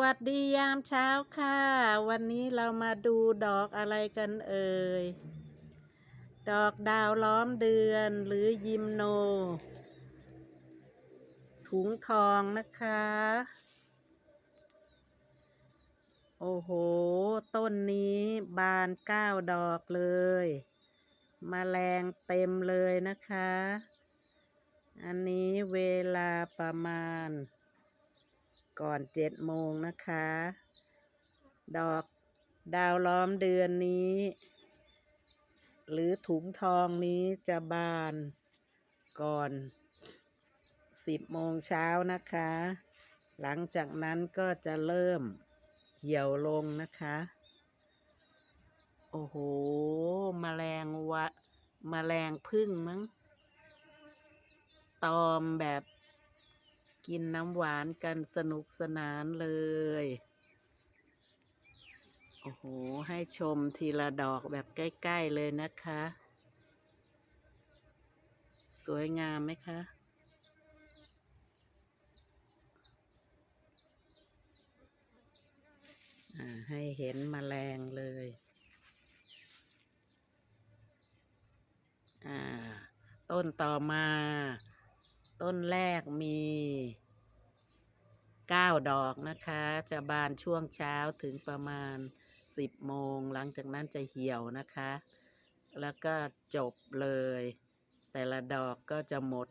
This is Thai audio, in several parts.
วัสดียามเช้าค่ะ วันนี้เรามาดูดอกอะไรกันเอ่ย ดอกดาวล้อมเดือนหรือยิมโน ถุงทองนะคะ โอ้โห ต้นนี้บานเก้าดอกเลยมแมลงเต็มเลยนะคะ อันนี้เวลาประมาณ ก่อนเจ็ดโมงนะคะ ดอกดาวล้อมเดือนนี้ หรือถุงทองนี้จะบานก่อนสิบโมงเช้านะคะ หลังจากนั้นก็จะเริ่มเหี่ยวลงนะคะ โอ้โหมแมลงวะมแมลงพึ่งมั้ง ตอมแบบ กินน้ำหวานกันสนุกสนานเลย โอ้โห ให้ชมทีละดอกแบบใกล้ ๆ เลยนะคะ สวยงามไหมคะให้เห็นมแมลงเลยอ่าต้นต่อมา ต้นแรกมีเก้าดอกนะคะ จะบานช่วงเช้าถึงประมาณสิบโมง หลังจากนั้นจะเหี่ยวนะคะ แล้วก็จบเลย แต่ละดอกก็จะหมด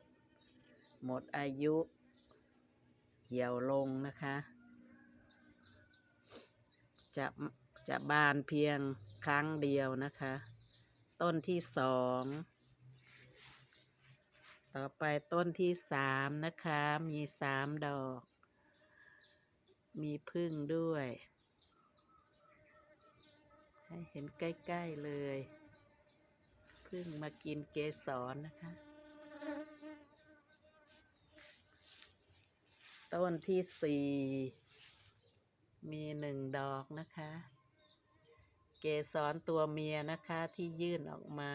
หมดอายุ เหี่ยวลงนะคะ จะจะบานเพียงครั้งเดียวนะคะ ต้นที่สอง ต่อไปต้นที่สามนะคะ มีสามดอก มีพึ่งด้วย ให้เห็นใกล้ ๆ เลย พึ่งมากินเกสรนะคะ ต้นที่สี่ มีหนึ่งดอกนะคะ เกสรตัวเมียนะคะที่ยื่นออกมา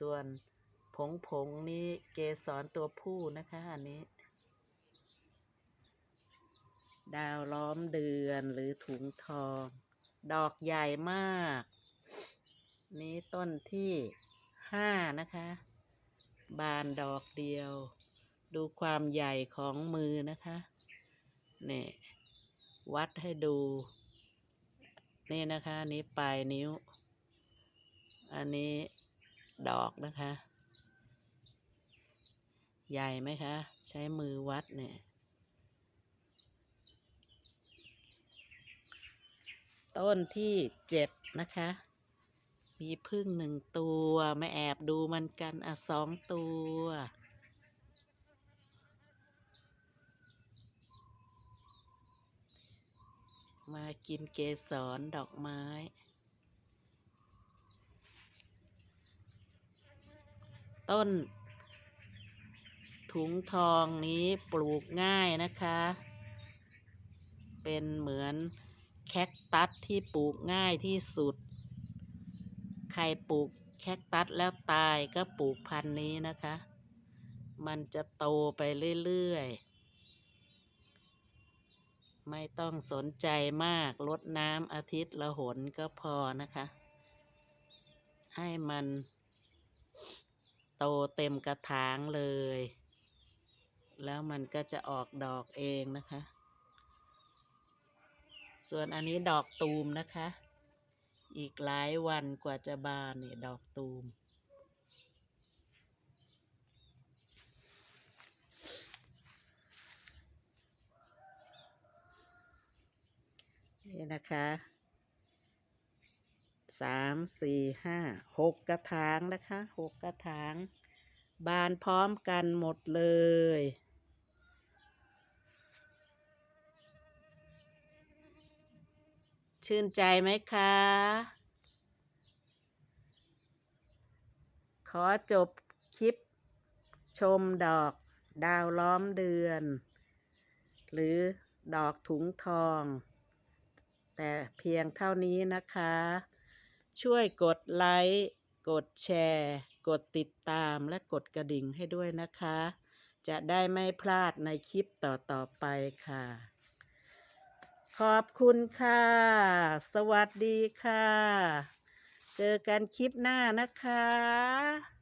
ส่วน ผงผงนี้เกสรตัวผู้นะคะ อันนี้ ดาวล้อมเดือนหรือถุงทอง ดอกใหญ่มาก นี้ต้นที่ห้านะคะ บานดอกเดียว ดูความใหญ่ของมือนะคะเนี่ยวัดให้ดู นี่นะคะนนี้ปลายนิ้ว อันนี้ดอกนะคะ ใหญ่ไหมคะ ใช้มือวัดเนี่ยต้นที่เจ็ดนะคะ มีพึ่งหนึ่งตัวมาแอบดูมันกันอะสองตัว มากินเกสรดอกไม้ ต้น ถุงทองนี้ปลูกง่ายนะคะ เป็นเหมือนแคคตัสที่ปลูกง่ายที่สุด ใครปลูกแคคตัสแล้วตายก็ปลูกพันธุ์นี้นะคะ มันจะโตไปเรื่อยๆ ไม่ต้องสนใจมากลดน้ำอาทิตย์ละหนก็พอนะคะ ให้มันโตเต็มกระถางเลย แล้วมันก็จะออกดอกเองนะคะ ส่วนอันนี้ดอกตูมนะคะ อีกหลายวันกว่าจะบานเนี่ยดอกตูม นี่นะคะสามสี่ห้าหกกระถางนะคะหกกระถาง บานพร้อมกันหมดเลย ชื่นใจไหมคะ ขอจบคลิปชมดอกดาวล้อมเดือน หรือดอกถุงทอง แต่เพียงเท่านี้นะคะ ช่วยกดไลค์ กดแชร์ กดติดตามและกดกระดิ่งให้ด้วยนะคะ จะได้ไม่พลาดในคลิปต่อๆไปค่ะ ขอบคุณค่ะ สวัสดีค่ะ เจอกันคลิปหน้านะคะ